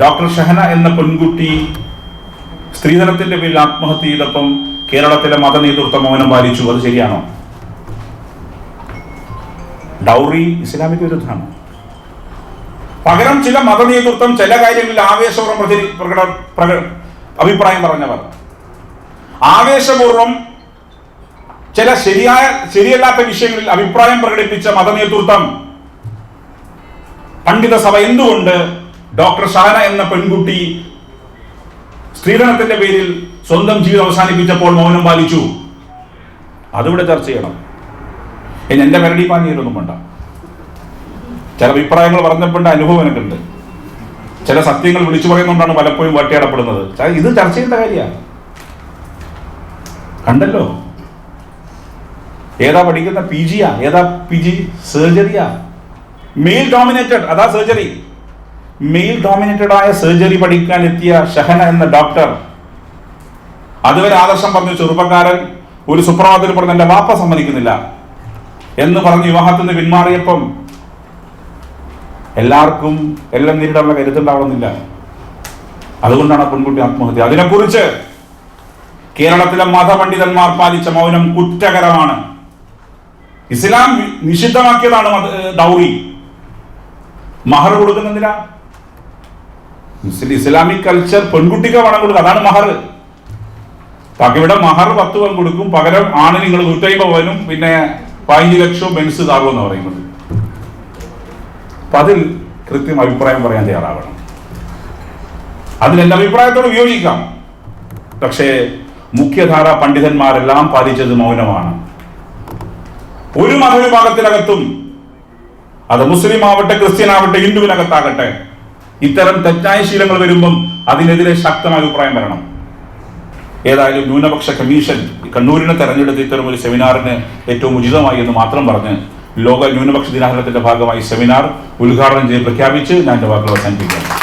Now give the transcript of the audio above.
Doctor Shahana എന്ന പെൺകുട്ടി സ്ത്രീധനത്തിന്റെ പേരിൽ ആത്മഹത്യ ചെയ്തപ്പം കേരളത്തിലെ മത നേതൃത്വം മൗനം പാലിച്ചു. അത് ശരിയാണോ? ഡൗറി ഇസ്ലാമിക വിരുദ്ധമാണ്. പകരം ചില മതനേതൃത്വം ചില കാര്യങ്ങളിൽ ആവേശപൂർവം പ്രചരി പ്രകട പ്രക- അഭിപ്രായം പറഞ്ഞവർ. ആവേശപൂർവം ചില ശരിയായ ശരിയല്ലാത്ത വിഷയങ്ങളിൽ അഭിപ്രായം പ്രകടിപ്പിച്ച മതനേതൃത്വം പണ്ഡിത സഭ എന്തുകൊണ്ട് ഡോക്ടർ ഷാന എന്ന പെൺകുട്ടി സ്ത്രീധനത്തിന്റെ പേരിൽ സ്വന്തം ജീവിതം അവസാനിപ്പിച്ചപ്പോൾ മൗനം പാലിച്ചു. അതിവിടെ ചർച്ച ചെയ്യണം. ഇനി എന്റെ മരടി പാനീയൊന്നും വേണ്ട. ചില അഭിപ്രായങ്ങൾ പറഞ്ഞപ്പോണ്ട് അനുഭവം എനിക്കുണ്ട്. ചില സത്യങ്ങൾ വിളിച്ചു പറയുന്നതുകൊണ്ടാണ് പലപ്പോഴും വട്ടിയടപ്പെടുന്നത്. ഇത് ചർച്ച ചെയ്യേണ്ട കാര്യമാണ്. കണ്ടല്ലോ? ഏതാ പഠിക്കുന്ന പി ജിയാ? ഏതാ പി ജി? സർജറിയാ മെയിൽ ഡോമിനേറ്റഡ് അതാ സർജറി മെയിൽ ഡോമിനേറ്റഡ് ആയ സർജറി പഠിക്കാൻ എത്തിയ ഷഹന എന്ന ഡോക്ടർ അതുവരെ ആദർശം പറഞ്ഞ ചെറുപ്പക്കാരൻ ഒരു സുപ്രഭാതത്തിൽ പറഞ്ഞ എന്റെ വാപ്പ സമ്മതിക്കുന്നില്ല എന്ന് പറഞ്ഞ് വിവാഹത്തിൽ നിന്ന് പിന്മാറിയപ്പം എല്ലാവർക്കും എല്ലാം നേരിടാനുള്ള കരുത്തുണ്ടാവണമെന്നില്ല. അതുകൊണ്ടാണ് പെൺകുട്ടി ആത്മഹത്യ. അതിനെക്കുറിച്ച് കേരളത്തിലെ മതപണ്ഡിതന്മാർ പാലിച്ച മൗനം കുറ്റകരമാണ്. ഇസ്ലാം നിഷിദ്ധമാക്കിയതാണ് ഡൗറി മഹർ കൊടുക്കുന്നില്ല ഇസ്ല- ഇസ്ലാമിക് കൾച്ചർ പെൺകുട്ടിക്ക് പണം കൊടുക്കുക. അതാണ് മഹർ. ബാക്കി മഹർ പത്ത് പവൻ കൊടുക്കും. പകരം ആണ് നിങ്ങൾ നൂറ്റമ്പത് പവനും പിന്നെ പതിനഞ്ച് ലക്ഷവും ബെൻസ് താകുമെന്ന് പറയുന്നത്. അപ്പൊ അതിൽ കൃത്യം അഭിപ്രായം പറയാൻ തയ്യാറാവണം അതിനെന്റെ അഭിപ്രായത്തോട് വിയോജിക്കാം. പക്ഷേ മുഖ്യധാര പണ്ഡിതന്മാരെല്ലാം പാലിച്ചത് മൗനമാണ്. ഒരു മതവിഭാഗത്തിനകത്തും അത് മുസ്ലിം ആവട്ടെ ക്രിസ്ത്യൻ ആവട്ടെ ഹിന്ദുവിനകത്താകട്ടെ ഇത്തരം തെറ്റായ ശീലങ്ങൾ വരുമ്പം അതിനെതിരെ ശക്തമായ അഭിപ്രായം വരണം. ഏതായാലും ന്യൂനപക്ഷ കമ്മീഷൻ കണ്ണൂരിനെ തെരഞ്ഞെടുത്ത് ഇത്തരം ഒരു സെമിനാറിന് ഏറ്റവും ഉചിതമായി എന്ന് മാത്രം പറഞ്ഞ് ലോക ന്യൂനപക്ഷ ദിനാചരണത്തിന്റെ ഭാഗമായി സെമിനാർ ഉദ്ഘാടനം ചെയ്ത് പ്രഖ്യാപിച്ച് ഞാൻ വാക്കുകൾ അവസാനിപ്പിക്കുകയാണ്